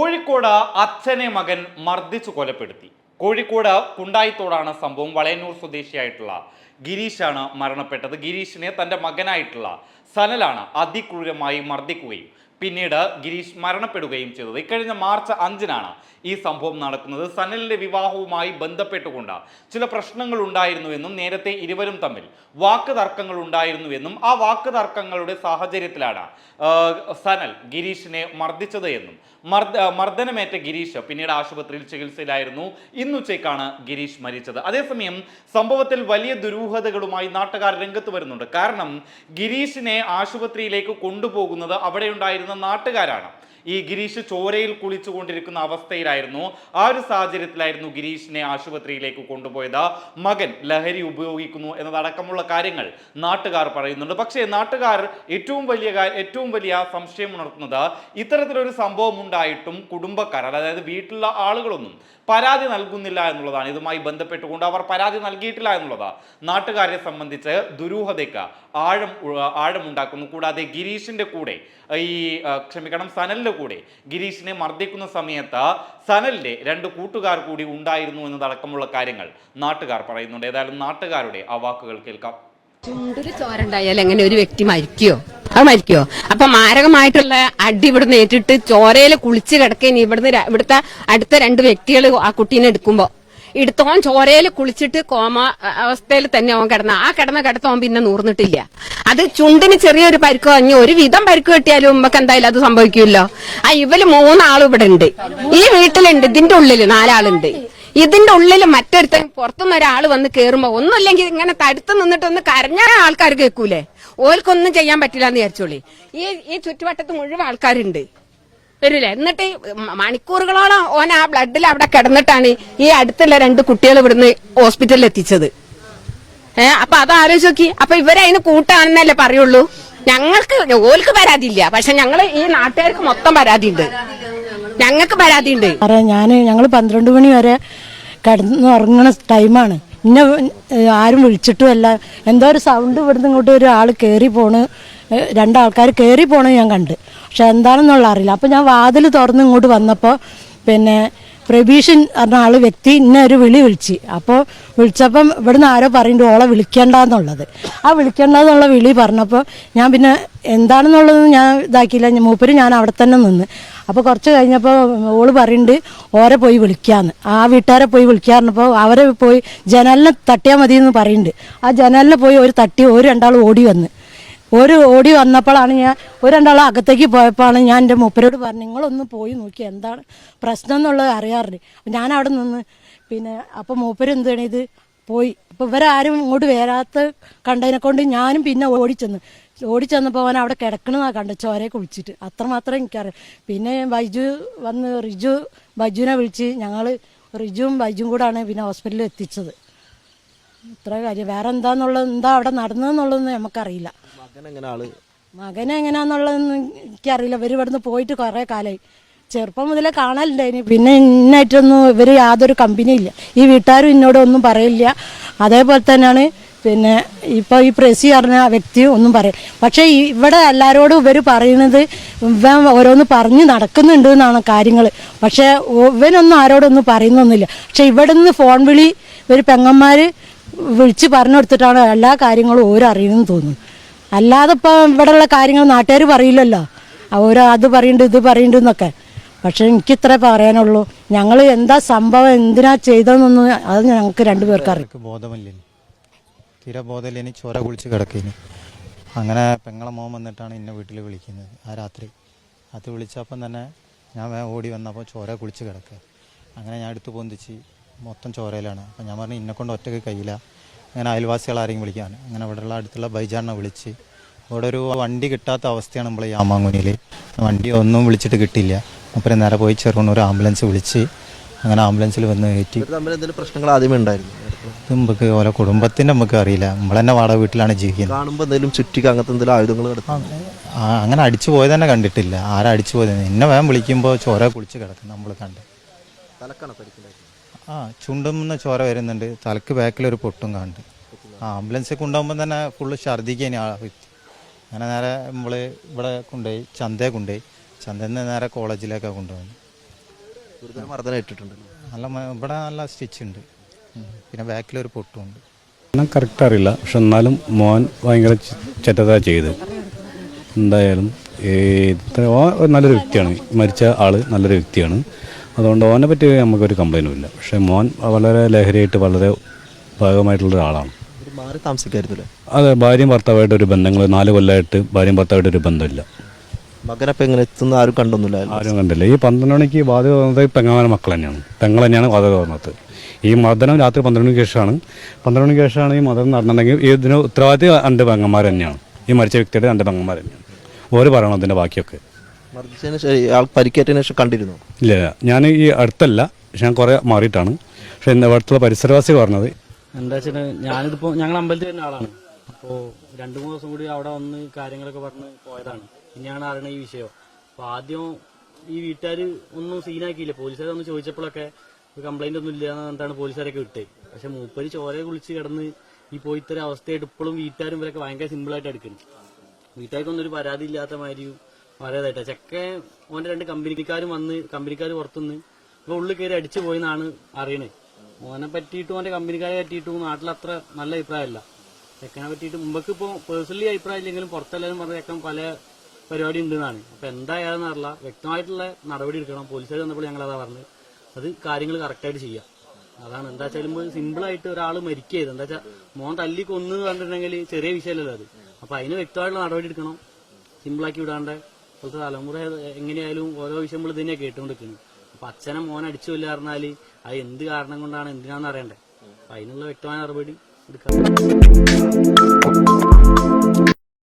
കോഴിക്കോട് അച്ഛനെ മകൻ മർദ്ദിച്ചു കൊലപ്പെടുത്തി. കോഴിക്കോട് കുണ്ടായിത്തോടാണ് സംഭവം. വളയന്നൂർ സ്വദേശിയായിട്ടുള്ള ഗിരീഷാണ് മരണപ്പെട്ടത്. ഗിരീഷിനെ തന്റെ മകനായിട്ടുള്ള സനലാണ് അതിക്രൂരമായി മർദ്ദിക്കുകയും പിന്നീട് ഗിരീഷ് മരണപ്പെടുകയും ചെയ്തത്. ഇക്കഴിഞ്ഞ മാർച്ച് അഞ്ചിനാണ് ഈ സംഭവം നടക്കുന്നത്. സനലിന്റെ വിവാഹവുമായി ബന്ധപ്പെട്ടുകൊണ്ട് ചില പ്രശ്നങ്ങൾ ഉണ്ടായിരുന്നുവെന്നും നേരത്തെ ഇരുവരും തമ്മിൽ വാക്ക് തർക്കങ്ങൾ ഉണ്ടായിരുന്നുവെന്നും ആ വാക്ക് തർക്കങ്ങളുടെ സാഹചര്യത്തിലാണ് സനൽ ഗിരീഷിനെ മർദ്ദിച്ചത് എന്നും. മർദ്ദ മർദ്ദനമേറ്റ ഗിരീഷ് പിന്നീട് ആശുപത്രിയിൽ ചികിത്സയിലായിരുന്നു. ഇന്നുച്ചയ്ക്കാണ് ഗിരീഷ് മരിച്ചത്. അതേസമയം സംഭവത്തിൽ വലിയ ദുരൂഹതകളുമായി നാട്ടുകാർ രംഗത്ത് വരുന്നുണ്ട്. കാരണം ഗിരീഷിനെ ആശുപത്രിയിലേക്ക് കൊണ്ടുപോകുന്നത് അവിടെ ഉണ്ടായിരുന്ന നാട്ടുകാരാണ്. ഈ ഗിരീഷ് ചോരയിൽ കുളിച്ചുകൊണ്ടിരിക്കുന്ന അവസ്ഥയിലായിരുന്നു. ആ ഒരു സാഹചര്യത്തിലായിരുന്നു ഗിരീഷിനെ ആശുപത്രിയിലേക്ക് കൊണ്ടുപോയത്. മകൻ ലഹരി ഉപയോഗിക്കുന്നു എന്നതടക്കമുള്ള കാര്യങ്ങൾ നാട്ടുകാർ പറയുന്നുണ്ട്. പക്ഷേ നാട്ടുകാർ ഏറ്റവും വലിയ ഏറ്റവും വലിയ സംശയം ഉണർത്തുന്നത് ഇത്തരത്തിലൊരു സംഭവം ഉണ്ടായിട്ടും കുടുംബക്കാർ അതായത് വീട്ടിലുള്ള ആളുകളൊന്നും പരാതി നൽകുന്നില്ല എന്നുള്ളതാണ്. ഇതുമായി ബന്ധപ്പെട്ടുകൊണ്ട് അവർ പരാതി നൽകിയിട്ടില്ല എന്നുള്ളതാണ് നാട്ടുകാരെ സംബന്ധിച്ച് ദുരൂഹതയ്ക്ക് ആഴം ആഴമുണ്ടാക്കുന്നു. കൂടാതെ ഗിരീഷിന്റെ കൂടെ ഈ ക്ഷമിക്കണം സനലിന്റെ കൂടെ ഗിരീഷിനെ മർദ്ദിക്കുന്ന സമയത്ത് സനലിന്റെ രണ്ട് കൂട്ടുകാർ കൂടി ഉണ്ടായിരുന്നു എന്നതടക്കമുള്ള കാര്യങ്ങൾ നാട്ടുകാർ പറയുന്നുണ്ട്. ഏതായാലും നാട്ടുകാരുടെ ആ വാക്കുകൾ കേൾക്കാം. ചുണ്ടൊരു ചോരണ്ടായാൽ എങ്ങനെ ഒരു വ്യക്തി മരിക്കോ അത് മരിക്കോ അപ്പൊ മാരകമായിട്ടുള്ള അടി ഇവിടുന്ന് ഏറ്റിട്ട് ചോരയിൽ കുളിച്ച് കിടക്കേനി ഇവിടുന്ന് ഇവിടുത്തെ അടുത്ത രണ്ട് വ്യക്തികൾ ആ കുട്ടീനെ എടുക്കുമ്പോ എടുത്തോൻ ചോരയിൽ കുളിച്ചിട്ട് കോമ അവസ്ഥയിൽ തന്നെ അവൻ കിടന്ന. ആ കിടന്ന കിടത്തോൻ പിന്നെ നൂർന്നിട്ടില്ല. അത് ചുണ്ടിന് ചെറിയൊരു പരിക്കോ കഴിഞ്ഞു ഒരു വിധം പരിക്ക് കിട്ടിയാലും ഉമ്മക്ക് എന്തായാലും അത് സംഭവിക്കുമല്ലോ ആ ഇവൽ മൂന്നാളും ഇവിടെ ഉണ്ട്. ഈ വീട്ടിലുണ്ട് ഇതിന്റെ ഉള്ളിൽ നാലാളുണ്ട്. ഇതിന്റെ ഉള്ളിൽ മറ്റൊരുത്തൻ പുറത്തുനിന്ന് ഒരാൾ വന്ന് കയറുമ്പോ ഒന്നുമില്ലെങ്കിൽ ഇങ്ങനെ തടുത്ത് നിന്നിട്ട് ഒന്ന് കരഞ്ഞാൽ ആൾക്കാർ കേൾക്കൂലേ? ഓൽക്കൊന്നും ചെയ്യാൻ പറ്റില്ല എന്ന് വിചാരിച്ചോളി. ഈ ഈ ചുറ്റുവട്ടത്ത് മുഴുവൻ ആൾക്കാരുണ്ട്. വരില്ലേ എന്നിട്ട് മണിക്കൂറുകളോളം ഓൻ ആ ബ്ലഡിൽ അവിടെ കിടന്നിട്ടാണ് ഈ അടുത്തുള്ള രണ്ട് കുട്ടികൾ ഇവിടുന്ന് ഹോസ്പിറ്റലിൽ എത്തിച്ചത്. ഏ അപ്പൊ അത് ആലോചിച്ച് നോക്കി. അപ്പൊ ഇവരതിന് കൂട്ടാണെന്നല്ലേ പറയുള്ളൂ? ഞങ്ങൾക്ക് ഓൽക്ക് പരാതിയില്ല. പക്ഷെ ഞങ്ങൾ ഈ നാട്ടുകാർക്ക് മൊത്തം പരാതിയുണ്ട്. ഞങ്ങൾക്ക് പരാതിയുണ്ട്. ഞാൻ ഞങ്ങൾ പന്ത്രണ്ട് മണി വരെ കിടന്ന് ഉറങ്ങണ ടൈമാണ്. ഇന്ന ഏഹ്, ആരും വിളിച്ചിട്ടുമല്ല എന്തോ ഒരു സൗണ്ട് ഇവിടുന്ന് ഇങ്ങോട്ട് ഒരാൾ കയറി പോണ്. ഏഹ്, രണ്ടാൾക്കാർ കയറി പോകണത് ഞാൻ കണ്ട്. പക്ഷെ എന്താണെന്നുള്ള അറിയില്ല. അപ്പോൾ ഞാൻ വാതിൽ തുറന്ന് ഇങ്ങോട്ട് വന്നപ്പോൾ പിന്നെ പ്രബീഷൻ പറഞ്ഞ ആൾ വ്യക്തി ഇന്നെ ഒരു വിളി വിളിച്ച്. അപ്പോൾ വിളിച്ചപ്പം ഇവിടുന്ന് ആരോ പറയുന്നുണ്ട് ഓളെ വിളിക്കേണ്ടെന്നുള്ളത്. ആ വിളിക്കേണ്ടെന്നുള്ള വിളി പറഞ്ഞപ്പോൾ ഞാൻ പിന്നെ എന്താണെന്നുള്ളത് ഞാൻ ഇതാക്കിയില്ല. മൂപ്പര് ഞാൻ അവിടെ തന്നെ നിന്ന്. അപ്പോൾ കുറച്ച് കഴിഞ്ഞപ്പോൾ ഓൾ പറയുന്നുണ്ട് ഓരെ പോയി വിളിക്കാന്ന്. ആ വീട്ടുകാരെ പോയി വിളിക്കാറുണ്ടപ്പോൾ അവരെ പോയി ജനലിനെ തട്ടിയാൽ മതി എന്ന് പറയുന്നുണ്ട് ആ ജനലിനെ പോയി ഒരു തട്ടി ഒരു രണ്ടാൾ ഓടി വന്ന്. ഒരു ഓടി വന്നപ്പോഴാണ് ഞാൻ ഒരു രണ്ടാളും അകത്തേക്ക് പോയപ്പോഴാണ് ഞാൻ എന്റെ മൂപ്പരോട് പറഞ്ഞു നിങ്ങളൊന്ന് പോയി നോക്കി എന്താണ് പ്രശ്നം എന്നുള്ളത് അറിയാറില്ല? അപ്പം ഞാൻ അവിടെ നിന്ന് പിന്നെ അപ്പം മൂപ്പരെന്ത് ഇത് പോയി. അപ്പോൾ ഇവരാരും ഇങ്ങോട്ട് വരാത്ത കണ്ടതിനെ കൊണ്ട് ഞാനും പിന്നെ ഓടിച്ചെന്ന് ഓടിച്ചെന്നപ്പോൾ അവൻ അവിടെ കിടക്കണതാണ് കണ്ടത് ചോരയെ കുളിച്ചിട്ട് അത്രമാത്രം എനിക്കറിയാം. പിന്നെ ബൈജു വന്ന് റിജു ബൈജുവിനെ വിളിച്ച് ഞങ്ങൾ റിജുവും ബൈജുവും കൂടാണ് പിന്നെ ഹോസ്പിറ്റലിൽ എത്തിച്ചത്. ഇത്ര കാര്യം. വേറെ എന്താന്നുള്ളത് എന്താ അവിടെ നടന്നതെന്നുള്ളതൊന്നും നമുക്കറിയില്ല. മകൻ എങ്ങനെ ആൾ? മകൻ എങ്ങനെയാന്നുള്ളതൊന്നും എനിക്കറിയില്ല. ഇവർ ഇവിടുന്ന് പോയിട്ട് കുറേ കാലമായി ചെറുപ്പം മുതലേ കാണലുണ്ടായിന്. പിന്നെ ഇന്നായിട്ടൊന്നും ഇവർ യാതൊരു കമ്പനി ഇല്ല. ഈ വീട്ടുകാരും എന്നോട് ഒന്നും പറയില്ല അതേപോലെ തന്നെയാണ് പിന്നെ ഇപ്പോൾ ഈ പ്രസി പറഞ്ഞ വ്യക്തി ഒന്നും പറയും പക്ഷെ ഇവിടെ എല്ലാവരോടും ഇവർ പറയുന്നത് ഇവൻ ഓരോന്ന് പറഞ്ഞ് നടക്കുന്നുണ്ട് എന്നാണ് കാര്യങ്ങൾ പക്ഷേ ഇവനൊന്നും ആരോടൊന്നും പറയുന്നൊന്നുമില്ല. പക്ഷെ ഇവിടെ നിന്ന് ഫോൺ വിളി ഇവർ പെങ്ങന്മാർ വിളിച്ച് പറഞ്ഞു കൊടുത്തിട്ടാണ് എല്ലാ കാര്യങ്ങളും ഓരോ അറിയുമെന്ന് തോന്നുന്നു. അല്ലാതെ ഇപ്പം ഉള്ള കാര്യങ്ങൾ നാട്ടുകാർ പറയില്ലല്ലോ. ഓരോ അത് പറയുന്നുണ്ട് ഇത് പറയുന്നുണ്ട് എന്നൊക്കെ. പക്ഷെ എനിക്കിത്രേ പറയാനുള്ളൂ. ഞങ്ങൾ എന്താ സംഭവം എന്തിനാ ചെയ്തതെന്നൊന്നും അത് ഞങ്ങൾക്ക് രണ്ടുപേർക്ക് അറിയാം. ചോര കുളിച്ച് കിടക്കേനി. അങ്ങനെ പെങ്ങളെ മോൻ വന്നിട്ടാണ് എന്നെ വീട്ടിൽ വിളിക്കുന്നത്. ആ രാത്രി. അത് വിളിച്ചപ്പം തന്നെ ഞാൻ ഓടി വന്നപ്പോൾ ചോര കുളിച്ച് കിടക്കുക അങ്ങനെ ഞാൻ എടുത്ത് പൊന്തിച്ച് മൊത്തം ചോരയിലാണ്. അപ്പം ഞാൻ പറഞ്ഞു ഇന്നെക്കൊണ്ട് ഒറ്റയ്ക്ക് കഴിയില്ല. അങ്ങനെ അയൽവാസികൾ ആരെയും വിളിക്കാൻ. അങ്ങനെ ഇവിടെയുള്ള അടുത്തുള്ള ബൈജാറിനെ വിളിച്ച്. ഇവിടെ ഒരു വണ്ടി കിട്ടാത്ത അവസ്ഥയാണ് നമ്മൾ ഈ ആമാങ്കുനിയിൽ വണ്ടി ഒന്നും വിളിച്ചിട്ട് കിട്ടില്ല അപ്പം നേരെ പോയി ചെറുകൊണ്ട് ഒരു ആംബുലൻസ് വിളിച്ച് അങ്ങനെ ആംബുലൻസിൽ വന്ന് കയറ്റി. പ്രശ്നങ്ങൾ ആദ്യമേ ഉണ്ടായിരുന്നു. ഇത് നമുക്ക് ഓരോ കുടുംബത്തിന്റെ നമുക്ക് അറിയില്ല. നമ്മൾ തന്നെ വാടക വീട്ടിലാണ് ജീവിക്കുന്നത്. കാണുമ്പോൾ എന്തെങ്കിലും ചുറ്റിക്ക് അങ്ങനത്തെ എന്തെങ്കിലും ആയുധങ്ങൾ അങ്ങനെ അടിച്ചു പോയത് തന്നെ കണ്ടിട്ടില്ല. ആരാ അടിച്ചു പോയത്? എന്നെ വേഗം വിളിക്കുമ്പോൾ ചോര കുളിച്ച് കിടക്കും നമ്മൾ കണ്ട്. തലക്കണ പരിക്കുണ്ടായിരുന്നത് ആ ചുണ്ടുമെന്ന് ചോര വരുന്നുണ്ട്. തലക്ക് ബാക്കിൽ ഒരു പൊട്ടും കാണുന്നുണ്ട് ആ ആംബുലൻസ് കൊണ്ടുപോകുമ്പോൾ തന്നെ ഫുള്ള് ഛർദ്ദിക്കാൻ ആ വ്യക്തി. അങ്ങനെ നേരെ നമ്മൾ ഇവിടെ കൊണ്ടുപോയി ചന്തയെ കൊണ്ടുപോയി ചന്തയിൽ നിന്ന് നേരെ കോളേജിലേക്കാണ് കൊണ്ടുപോകുന്നത് ഗുരുതര മർദ്ദനം ഇട്ടിട്ടുണ്ടല്ലോ നല്ല ഇവിടെ നല്ല സ്റ്റിച്ച് ഉണ്ട്. പിന്നെ ബാക്കിലൊരു പൊട്ടുമുണ്ട് ഞാൻ കറക്റ്റ് അറിയില്ല. പക്ഷെ എന്നാലും മോൻ ഭയങ്കര ചെറ്റത ചെയ്ത് എന്തായാലും ഈ ഇത്ര- നല്ലൊരു വ്യക്തിയാണ്. മരിച്ച ആൾ നല്ലൊരു വ്യക്തിയാണ്. അതുകൊണ്ട് ഓനെ പറ്റി നമുക്കൊരു കംപ്ലൈന്റും ഇല്ല. പക്ഷെ മോൻ വളരെ ലഹരിയായിട്ട് വളരെ ഭാഗമായിട്ടുള്ള ഒരാളാണ്. ഒരു മാറി താമസിക്കായിരുന്നില്ലേ? അതെ ഭാര്യയും ഭർത്താവായിട്ട് ഒരു ബന്ധങ്ങൾ നാല് കൊല്ലമായിട്ട് ഭാര്യയും ഭർത്താവായിട്ട് ഒരു ബന്ധമില്ല. മകനപ്പം എങ്ങനെ എത്തുന്ന ആരും കണ്ടൊന്നുമില്ല ആരും കണ്ടില്ല. ഈ പന്ത്രണ്ട് മണിക്ക് ബാധ തോന്നുന്നത് പെങ്ങാമന മക്കൾ തന്നെയാണ്. പെങ്ങൾ തന്നെയാണ് ബാധ തോന്നുന്നത് ഈ മർദ്ദനം രാത്രി പന്ത്രണ്ട് മണിക്ക് ശേഷമാണ്. പന്ത്രണ്ട് മണിക്ക് ശേഷമാണ് ഈ മർദ്ദനം നടന്നിട്ടുണ്ടെങ്കിൽ ഇതിന് ഉത്തരവാദിത്വം രണ്ട് പെങ്ങന്മാർ തന്നെയാണ്. ഈ മരിച്ച വ്യക്തിയുടെ രണ്ട് പെങ്ങന്മാർ തന്നെയാണ്. ഓര് പറയണം അതിന്റെ ബാക്കിയൊക്കെ. മർദ്ദിച്ചതിന് പരിക്കേറ്റതിന് ശേഷം കണ്ടിരുന്നു? ഇല്ല. ഞാൻ ഈ അടുത്തല്ല. പക്ഷെ ഞാൻ കുറേ മാറിയിട്ടാണ്. പക്ഷെ എന്റെ അടുത്തുള്ള പരിസരവാസി പറഞ്ഞത്. എന്താ വെച്ചാൽ ഞാനിതിപ്പോ ഞങ്ങൾ അമ്പലത്തിൽ വരുന്ന ആളാണ്. അപ്പോൾ രണ്ടു മൂന്ന് ദിവസം കൂടി അവിടെ വന്ന് കാര്യങ്ങളൊക്കെ പറഞ്ഞ് പോയതാണ്. പിന്നെയാണ് അറിയണ ഈ വിഷയം. അപ്പൊ ആദ്യം ഈ വീട്ടുകാർ ഒന്നും സീനാക്കിയില്ല. പോലീസുകാർ ഒന്ന് ചോദിച്ചപ്പോഴൊക്കെ കംപ്ലൈന്റ് ഒന്നും ഇല്ല എന്നിട്ടാണ് പോലീസുകാരൊക്കെ വിട്ടത് പക്ഷെ മൂപ്പര് ചോരയെ കുളിച്ച് കിടന്ന് ഈ പോയിത്തൊരു അവസ്ഥയായിട്ട് ഇപ്പോഴും വീട്ടുകാരും ഇവരൊക്കെ ഭയങ്കര സിമ്പിൾ ആയിട്ട് എടുക്കുന്നു. വീട്ടുകാർക്കൊന്നും ഒരു പരാതി ഇല്ലാത്ത മാതിരിയും വളരെതായിട്ടാ ചെക്ക ഓന്റെ രണ്ട് കമ്പനിക്കാരും വന്ന് കമ്പനിക്കാർ പുറത്തുനിന്ന് ഇപ്പൊ ഉള്ളിൽ കയറി അടിച്ചു പോയെന്നാണ് അറിയണേ. ഓനെ പറ്റിയിട്ടും ഓന്റെ കമ്പനിക്കാരെ പറ്റിയിട്ടും നാട്ടിൽ അത്ര നല്ല അഭിപ്രായമല്ല. ചെക്കനെ പറ്റിയിട്ട് മുമ്പക്ക് ഇപ്പോൾ പേഴ്സണലി അഭിപ്രായം ഇല്ലെങ്കിലും പുറത്തെല്ലാവരും പറഞ്ഞ ചെക്കൻ പല പരിപാടി ഉണ്ടെന്നാണ്. അപ്പൊ എന്തായാലും അറിയില്ല. വ്യക്തമായിട്ടുള്ള നടപടി എടുക്കണം. പോലീസുകാർ വന്നപ്പോൾ ഞങ്ങൾ അതാ പറഞ്ഞത്. അത് കാര്യങ്ങൾ കറക്റ്റായിട്ട് ചെയ്യാം. അതാണ് എന്താ സിമ്പിൾ ആയിട്ട് ഒരാൾ മരിക്കരുത് എന്താ വെച്ചാൽ മോൻ തല്ലി കൊന്നു കണ്ടിട്ടുണ്ടെങ്കിൽ ചെറിയ വിഷയമല്ലല്ലോ അത്. അപ്പൊ അതിന് വ്യക്തമായിട്ടുള്ള നടപടി എടുക്കണം. സിമ്പിളാക്കി വിടാണ്ട്. ഇപ്പോഴത്തെ തലമുറ എങ്ങനെയായാലും ഓരോ വിഷയം നമ്മൾ ഇതിനെ കേട്ടുകൊണ്ടിരിക്കുന്നത്. അപ്പൊ അച്ഛനെ മോൻ അടിച്ചു പറഞ്ഞാൽ അത് എന്ത് കാരണം കൊണ്ടാണ് എന്തിനാന്ന് അറിയണ്ടേ? അപ്പൊ അതിനുള്ള വ്യക്തമായ നടപടി എടുക്കാം.